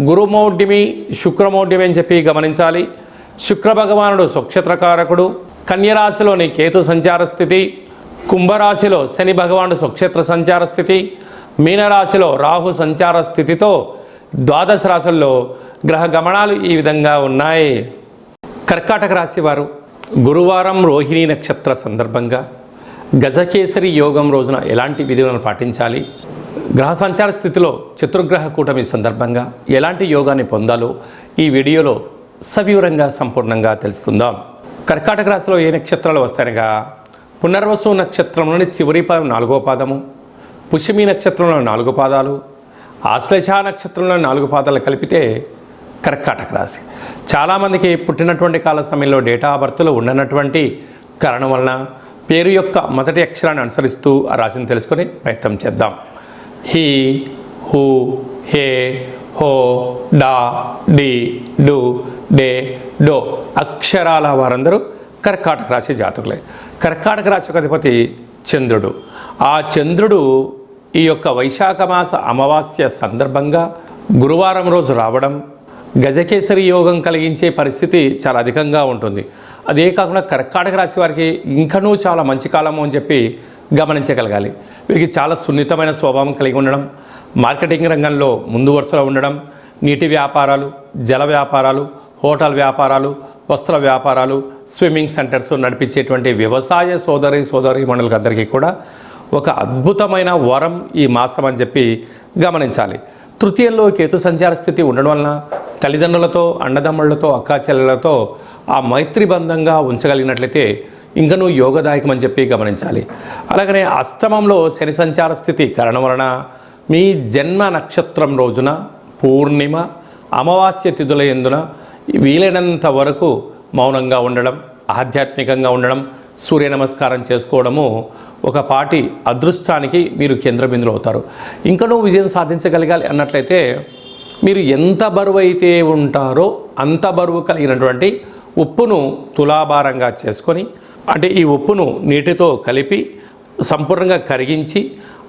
గురుమౌఢ్యమి శుక్రమౌఢ్యమి అని చెప్పి గమనించాలి. శుక్ర భగవానుడు స్వక్షేత్రకారకుడు. కన్యరాశిలోని కేతు సంచార స్థితి. కుంభరాశిలో శని భగవానుడు స్వక్షేత్ర సంచార స్థితి. మీనరాశిలో రాహు సంచార స్థితితో ద్వాదశ రాశుల్లో గ్రహ గమనాలు ఈ విధంగా ఉన్నాయి. కర్కాటక రాశి వారు గురువారం రోహిణీ నక్షత్ర సందర్భంగా గజకేసరి యోగం రోజున ఎలాంటి విధులను పాటించాలి? గ్రహ సంచార స్థితిలో చతుర్గ్రహ కూటమి సందర్భంగా ఎలాంటి యోగాన్ని పొందాలో ఈ వీడియోలో సవివరంగా సంపూర్ణంగా తెలుసుకుందాం. కర్కాటక రాశిలో ఏ నక్షత్రాలు వస్తాయనగా పునర్వసు నక్షత్రంలోని చివరి పాదం నాలుగో పాదము పుష్యమి నక్షత్రంలో నాలుగు పాదాలు ఆశ్లేష నక్షత్రంలో నాలుగు పాదాలు కలిపితే కర్కాటక రాశి. చాలామందికి పుట్టినటువంటి కాల సమయంలో డేటా బర్త్లో ఉండనటువంటి కారణం వలన పేరు యొక్క మొదటి అక్షరాన్ని అనుసరిస్తూ ఆ రాశిని తెలుసుకొని ప్రయత్నం చేద్దాం. హీ హూ హే హో డా డి డు డే డో అక్షరాల వారందరూ కర్కాటక రాశి జాతకులే. కర్కాటక రాశి అధిపతి చంద్రుడు. ఆ చంద్రుడు ఈ యొక్క వైశాఖ మాస అమావాస్య సందర్భంగా గురువారం రోజు రావడం గజకేసరి యోగం కలిగించే పరిస్థితి చాలా అధికంగా ఉంటుంది. అదే కాకుండా కర్కాటక రాశి వారికి ఇంకనూ చాలా మంచి కాలము అని చెప్పి గమనించగలగాలి. వీరికి చాలా సున్నితమైన స్వభావం కలిగి ఉండడం మార్కెటింగ్ రంగంలో ముందు వరుసలో ఉండడం నీటి వ్యాపారాలు జల వ్యాపారాలు హోటల్ వ్యాపారాలు వస్త్ర వ్యాపారాలు స్విమ్మింగ్ సెంటర్స్ నడిపించేటువంటి వ్యవసాయ సోదరి సోదరి మండలికి అందరికీ కూడా ఒక అద్భుతమైన వరం ఈ మాసం అని చెప్పి గమనించాలి. తృతీయంలో కేతు సంచార స్థితి ఉండడం వలన తల్లిదండ్రులతో అన్నదమ్ముళ్ళతో అక్కాచెల్లెలతో ఆ మైత్రి బంధంగా ఇంకనూ యోగదాయకం అని చెప్పి గమనించాలి. అలాగనే అష్టమంలో శని సంచార స్థితి కారణం వలన మీ జన్మ నక్షత్రం రోజున పూర్ణిమ అమావాస్య తిథుల ఎందున వీలైనంత వరకు మౌనంగా ఉండడం ఆధ్యాత్మికంగా ఉండడం సూర్య నమస్కారం చేసుకోవడము ఒక పాటి అదృష్టానికి మీరు కేంద్రబిందులు అవుతారు. ఇంకనూ విజయం సాధించగలగాలి అన్నట్లయితే మీరు ఎంత బరువు అయితే ఉంటారో అంత బరువు కలిగినటువంటి ఉప్పును తులాభారంగా చేసుకొని అంటే ఈ ఉప్పును నీటితో కలిపి సంపూర్ణంగా కరిగించి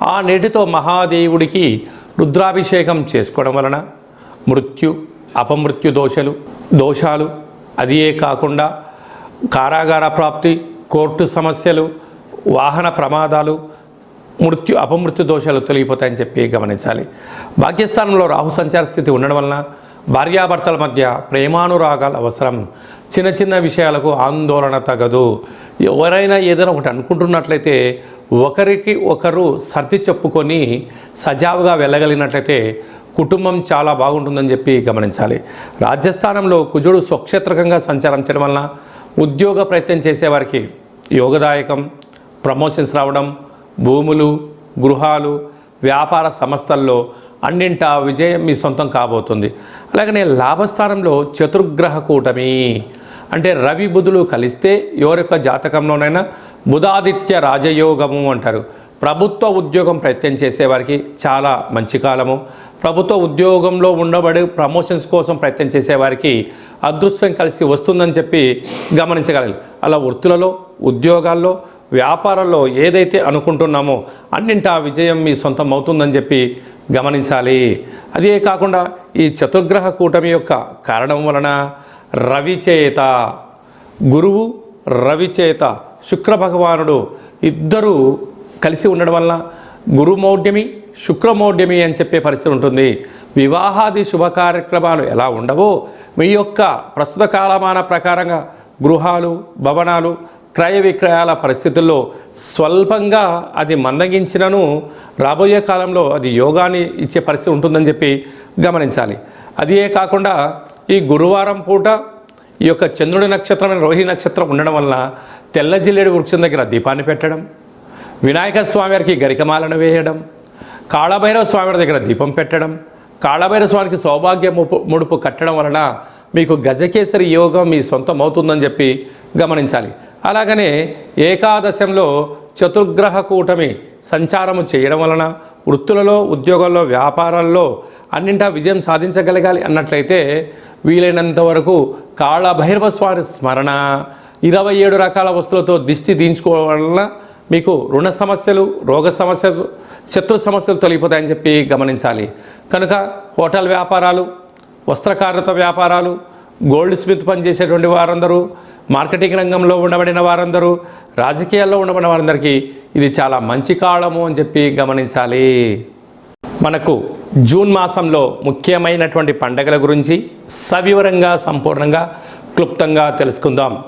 ఆ నీటితో మహాదేవుడికి రుద్రాభిషేకం చేసుకోవడం వలన మృత్యు అపమృత్యు దోషలు దోషాలు అదియే కాకుండా కారాగార ప్రాప్తి కోర్టు సమస్యలు వాహన ప్రమాదాలు మృత్యు అపమృత్యు దోషాలు తొలగిపోతాయని చెప్పి గమనించాలి. భాగ్యస్థానంలో రాహు సంచార స్థితి ఉండడం వలన భార్యాభర్తల మధ్య ప్రేమానురాగాలు అవసరం. చిన్న చిన్న విషయాలకు ఆందోళన తగదు. ఎవరైనా ఏదైనా ఒకటి అనుకుంటున్నట్లయితే ఒకరికి ఒకరు సర్ది చెప్పుకొని సజావుగా వెళ్ళగలిగినట్లయితే కుటుంబం చాలా బాగుంటుందని చెప్పి గమనించాలి. రాజస్థానంలో కుజుడు స్వక్షేత్రకంగా సంచారం చేయడం వలన ఉద్యోగ ప్రయత్నం చేసేవారికి యోగదాయకం ప్రమోషన్స్ రావడం భూములు గృహాలు వ్యాపార సంస్థల్లో అన్నింటా విజయం మీ సొంతం కాబోతుంది. అలాగనే లాభస్థానంలో చతుర్గ్రహ కూటమి. అంటే రవి బుధులు కలిస్తే ఎవరి యొక్క జాతకంలోనైనా బుధాదిత్య రాజయోగము అంటారు. ప్రభుత్వ ఉద్యోగం ప్రయత్నం చేసేవారికి చాలా మంచి కాలము. ప్రభుత్వ ఉద్యోగంలో ఉండబడి ప్రమోషన్స్ కోసం ప్రయత్నం చేసేవారికి అదృష్టం కలిసి వస్తుందని చెప్పి గమనించగలగాలి అలా వృత్తులలో ఉద్యోగాల్లో వ్యాపారంలో ఏదైతే అనుకుంటున్నామో అన్నింటా విజయం మీ సొంతం అవుతుందని చెప్పి గమనించాలి. అదే కాకుండా ఈ చతుర్గ్రహ కూటమి యొక్క కారణం వలన రవిచేత గురువు రవిచేత శుక్ర భగవానుడు ఇద్దరూ కలిసి ఉండడం వల్ల గురుమౌఢ్యమి శుక్రమౌఢ్యమి అని చెప్పే పరిస్థితి ఉంటుంది. వివాహాది శుభ కార్యక్రమాలు ఎలా ఉండవో మీ యొక్క ప్రస్తుత కాలమాన ప్రకారంగా గృహాలు భవనాలు క్రయ విక్రయాల పరిస్థితుల్లో స్వల్పంగా అది మందగించినను రాబోయే కాలంలో అది యోగాన్ని ఇచ్చే పరిస్థితి ఉంటుందని చెప్పి గమనించాలి. అదే కాకుండా ఈ గురువారం పూట ఈ యొక్క చంద్రుడి నక్షత్రం రోహిణి నక్షత్రం ఉండడం వలన తెల్ల జిల్లేడు వృక్షం దగ్గర దీపాన్ని పెట్టడం వినాయక స్వామి వారికి గరికమాలను వేయడం కాళభైరవ స్వామి దగ్గర దీపం పెట్టడం కాళభైరవ స్వామికి సౌభాగ్య ముపు ముడుపు కట్టడం వలన మీకు గజకేసరి యోగం మీ సొంతం అవుతుందని చెప్పి గమనించాలి. అలాగనే ఏకాదశంలో చతుర్గ్రహ కూటమి సంచారము చేయడం వలన వృత్తులలో ఉద్యోగాల్లో వ్యాపారాల్లో అన్నింటా విజయం సాధించగలగాలి అన్నట్లయితే వీలైనంత వరకు కాళభైరవ స్వామి స్మరణ ఇరవై ఏడు రకాల వస్తువులతో దిష్టి దించుకోవడం వలన మీకు రుణ సమస్యలు రోగ సమస్యలు శత్రు సమస్యలు తొలగిపోతాయని చెప్పి గమనించాలి. కనుక హోటల్ వ్యాపారాలు వస్త్రకారత వ్యాపారాలు గోల్డ్ స్మిత్ పనిచేసేటువంటి వారందరూ మార్కెటింగ్ రంగంలో ఉండబడిన వారందరూ రాజకీయాల్లో ఉండబడిన వారందరికీ ఇది చాలా మంచి కాలము అని చెప్పి గమనించాలి. మనకు జూన్ మాసంలో ముఖ్యమైనటువంటి పండగల గురించి సవివరంగా సంపూర్ణంగా క్లుప్తంగా తెలుసుకుందాం.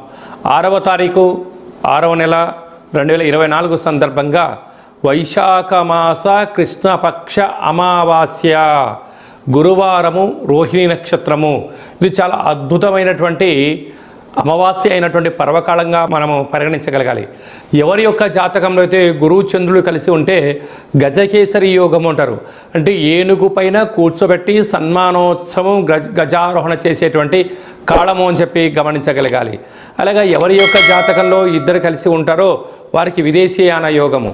ఆరవ తారీఖు ఆరవ నెల రెండు వేల ఇరవై నాలుగు సందర్భంగా వైశాఖ మాస కృష్ణపక్ష అమావాస్య. గురువారము రోహిణి నక్షత్రము. ఇది చాలా అద్భుతమైనటువంటి అమావాస్య అయినటువంటి పర్వకాలంగా మనము పరిగణించగలగాలి. ఎవరి యొక్క జాతకంలో అయితే గురువు చంద్రుడు కలిసి ఉంటే గజకేసరి యోగం అంటారు. అంటే ఏనుగు పైన కూర్చోబెట్టి సన్మానోత్సవం గజ గజారోహణ చేసేటువంటి కాలము అని చెప్పి గమనించగలగాలి. అలాగే ఎవరి యొక్క జాతకంలో ఇద్దరు కలిసి ఉంటారో వారికి విదేశీయాన యోగము.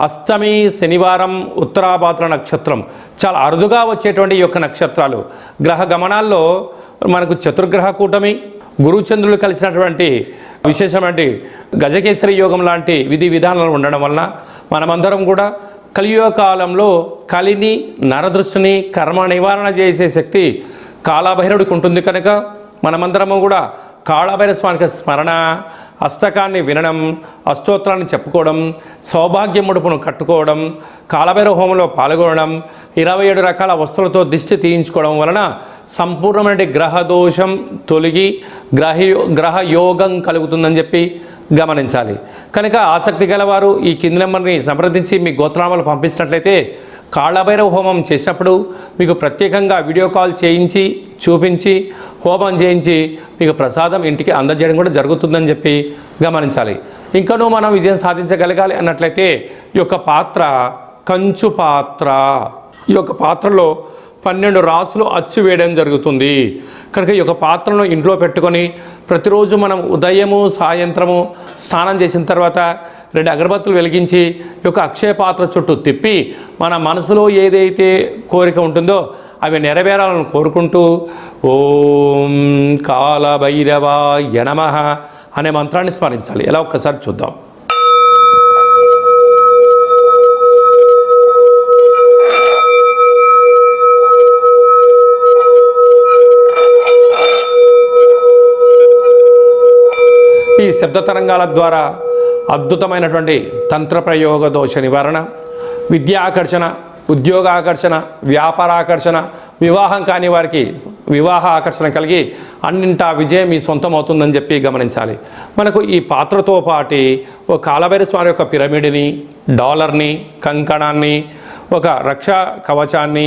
అష్టమి శనివారం ఉత్తరాభాద్ర నక్షత్రం. చాలా అరుదుగా వచ్చేటువంటి ఈ యొక్క నక్షత్రాలు. గ్రహ గమనాల్లో మనకు చతుర్గ్రహ కూటమి గురుచంద్రులు కలిసినటువంటి విశేషమైన గజకేసరి యోగం లాంటి విధి విధానాలు ఉండడం వలన మనమందరం కూడా కలియుగ కాలంలో కలిని నరదృష్టిని కర్మ నివారణ చేసే శక్తి కాళభైరవుడికి ఉంటుంది కనుక మనమందరము కూడా కాళభైర స్వామికి స్మరణ అష్టకాన్ని వినడం అష్టోత్తరాన్ని చెప్పుకోవడం సౌభాగ్య ముడుపును కట్టుకోవడం కాళభైరవ హోమంలో పాల్గొనడం ఇరవై ఏడు రకాల వస్తువులతో దిష్టి తీయించుకోవడం వలన సంపూర్ణమైన గ్రహ దోషం తొలగి గ్రహ గ్రహయోగం కలుగుతుందని చెప్పి గమనించాలి. కనుక ఆసక్తి గలవారు ఈ కింది నెంబర్ని సంప్రదించి మీ గోత్రనామాలు పంపించినట్లయితే కాళభైరవ హోమం చేసినప్పుడు మీకు ప్రత్యేకంగా వీడియో కాల్ చేయించి చూపించి హోమం చేయించి మీకు ప్రసాదం ఇంటికి అందజేయడం కూడా జరుగుతుందని చెప్పి గమనించాలి. ఇంకనూ మనం విజయం సాధించగలగాలి అన్నట్లయితే ఈ యొక్క పాత్ర కంచు పాత్ర. ఈ యొక్క పాత్రలో పన్నెండు రాసులు అచ్చు వేయడం జరుగుతుంది. కనుక ఈ యొక్క పాత్రను ఇంట్లో పెట్టుకొని ప్రతిరోజు మనం ఉదయము సాయంత్రము స్నానం చేసిన తర్వాత రెండు అగరబత్తులు వెలిగించి ఈ యొక్క అక్షయ పాత్ర చుట్టూ తిప్పి మన మనసులో ఏదైతే కోరిక ఉంటుందో అవి నెరవేరాలని కోరుకుంటూ ఓం కాలభైరవ యనమ అనే మంత్రాన్ని స్మరించాలి. ఎలా ఒక్కసారి చూద్దాం. ఈ శబ్ద తరంగాల ద్వారా అద్భుతమైనటువంటి తంత్ర ప్రయోగ దోష నివారణ విద్యా ఆకర్షణ ఉద్యోగ ఆకర్షణ వ్యాపార ఆకర్షణ వివాహం కాని వారికి వివాహ ఆకర్షణ కలిగి అన్నింటా విజయం మీ సొంతం అవుతుందని చెప్పి గమనించాలి. మనకు ఈ పాత్రతో పాటి ఒక కాలభైర స్వామి యొక్క పిరమిడ్ని డాలర్ని కంకణాన్ని ఒక రక్షా కవచాన్ని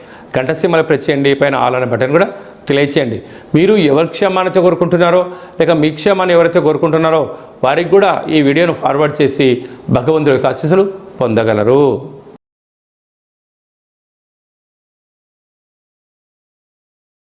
అన్నట్టయితే గంట ప్రెస్ చేయండి పైన ఆల్ అనే బటన్ కూడా తెలియచేయండి. మీరు ఎవరి క్షేమాన్ని కోరుకుంటున్నారో లేక మీ క్షేమాన్ని ఎవరైతే కోరుకుంటున్నారో వారికి కూడా ఈ వీడియోను ఫార్వర్డ్ చేసి భగవంతుడి యొక్క ఆశీస్సులు పొందగలరు.